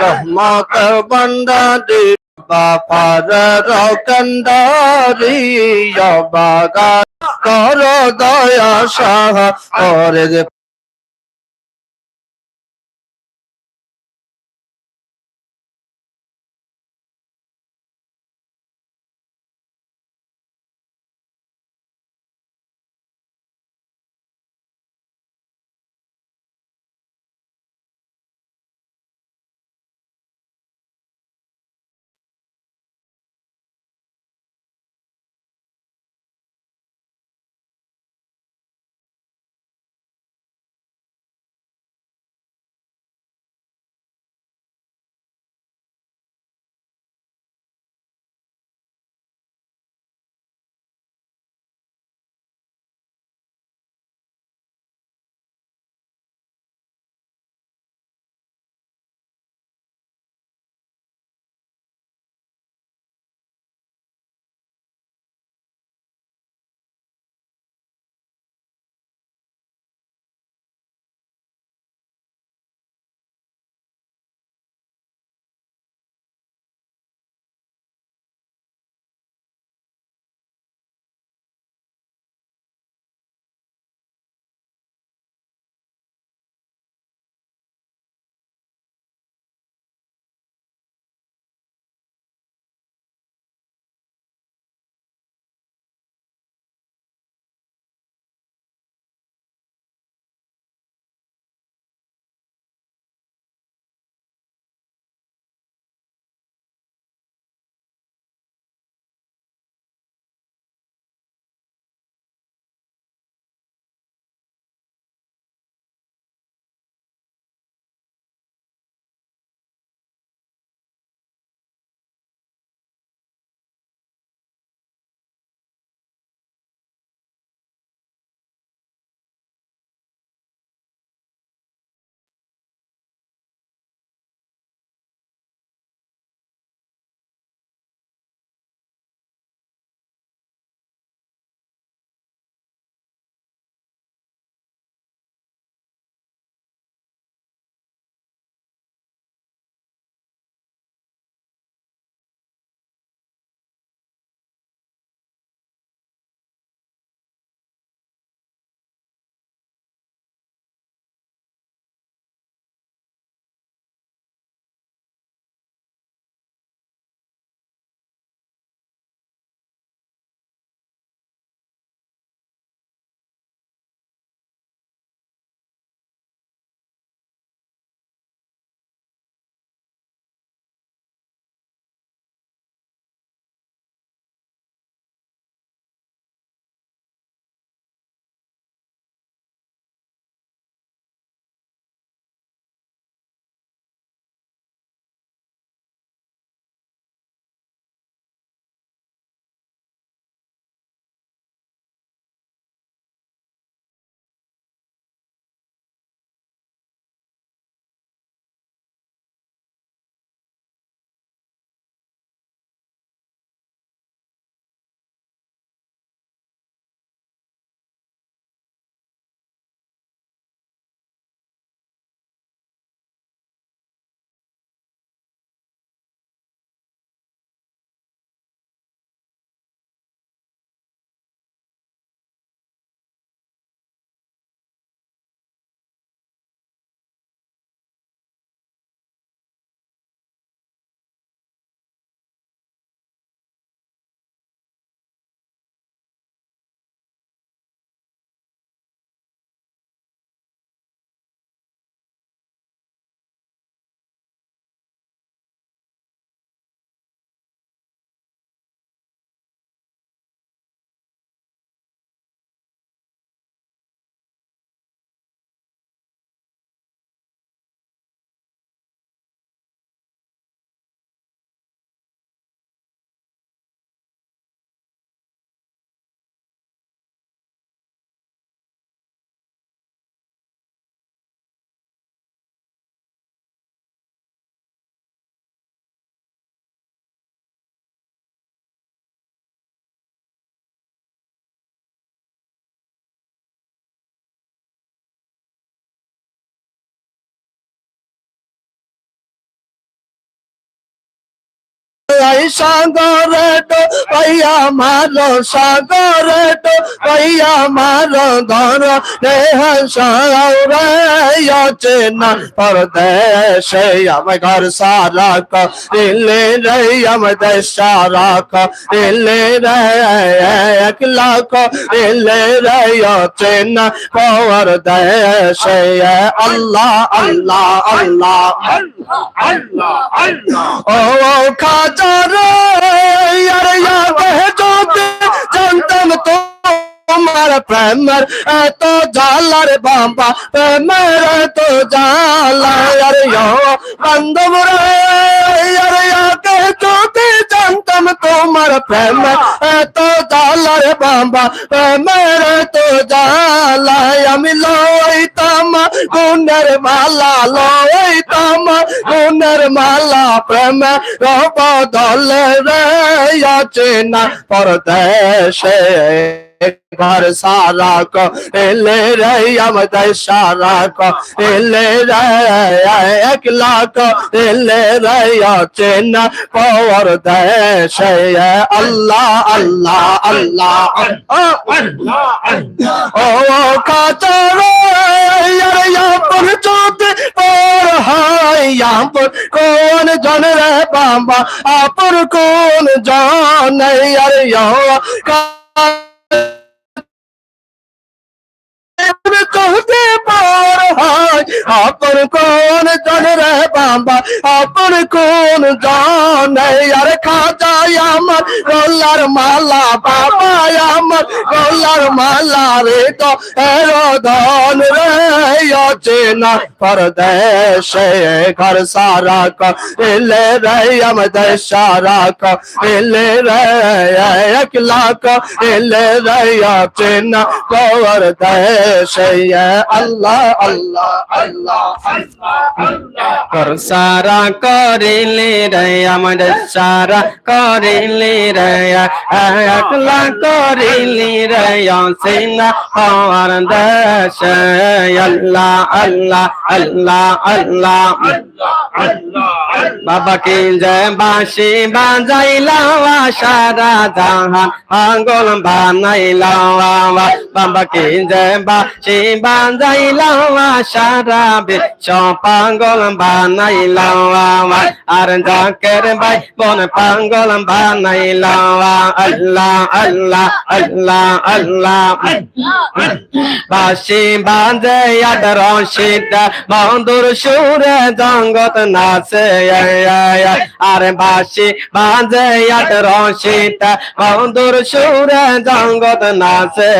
রহমত বন্দারি বাপার রকন্দারি বাগা কর দয়া সাহা করে আই সাগরে তো ভাইয়া মারো সাগরে তো ভাইয়া মারো ধর রে আছে না পরদেশে আমার ঘর সারা করিলে রে আমাদের সারা করিলে রে এক লাখ রিলে রে আছে না পরদেশে আল্লাহ আল্লাহ আল্লাহ আল্লাহ আল্লাহ ও খাজার যদি জানতাম তো তোমার প্রেমের এত জালার বাবা প্রেমের এত জালা আরে বান্ধব রে আরে আগে যদি জানতাম তোমার প্রেমের এত জালার বাবা, প্রেমের এত জালায় আমি লইতাম, গুণের মালা লইতাম, গুণের মালা প্রেম রব দলে রে, আছে না পরদেশে। ঘর সারা ক এলে রে আমাদের সারা ক এলে রে এক লাখ এলে রে আছে না পরদেশে আল্লাহ আল্লাহ আল্লাহ আল্লাহ আল্লাহ আল্লাহ ও কাতারে ইয়াপন চোতে পর হাই ইয়াপন কোন জন রে বাবা আপন আপন কোন জন রে বাবা? আপন কোন জন? ইয়ার খাজা আমার, গলার মালা বাবা আমার, গলার মালা রে তো ধন রে আছে না। পরদেশে ঘর সারা ক এলে রে আমাদের সারা ক এলে রে এক লাখ, এলে রে আছে না। পরদেশে আল্লাহ আল্লাহ। কর সারা করিলে রে আমাদের সারা করিলে রে একলা করিলে রে সিনা হওয়ার দেশ আল্লাহ আল্লাহ আল্লাহ আল্লাহ বাবা কি যে বাসি বাজাইলাওয়া সারা জাহান পাগল বানাইলাওয়া বাবা কি যে বাসি বাজাইলাওয়া সারা বিশ্ব পাগল বানাইলাওয়া আর জাকের ভাই বন পাগল বানাইলাওয়া আল্লাহ আল্লাহ আল্লাহ আল্লাহ বাসি বাজে আদর শীতা বন্ধুর সুরে জঙ্গত নাচে আর বাসি বাজে আদর শীতা বন্ধুর সুরে জঙ্গত নাচে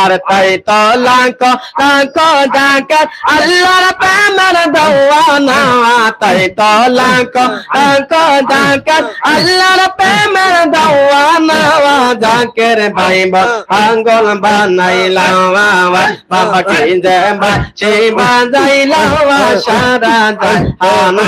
আর তাই তো লাখ লাখ ডাকাত আল্লাহর প্রেমের দওয়ানা তাই তো তাক তাক আল্লাহর প্রেমের দওয়ানা জাকের ভাই আঙ্গল বানাইলাম বাবা কি যে বা সে বাজাইলাম সারা জাহান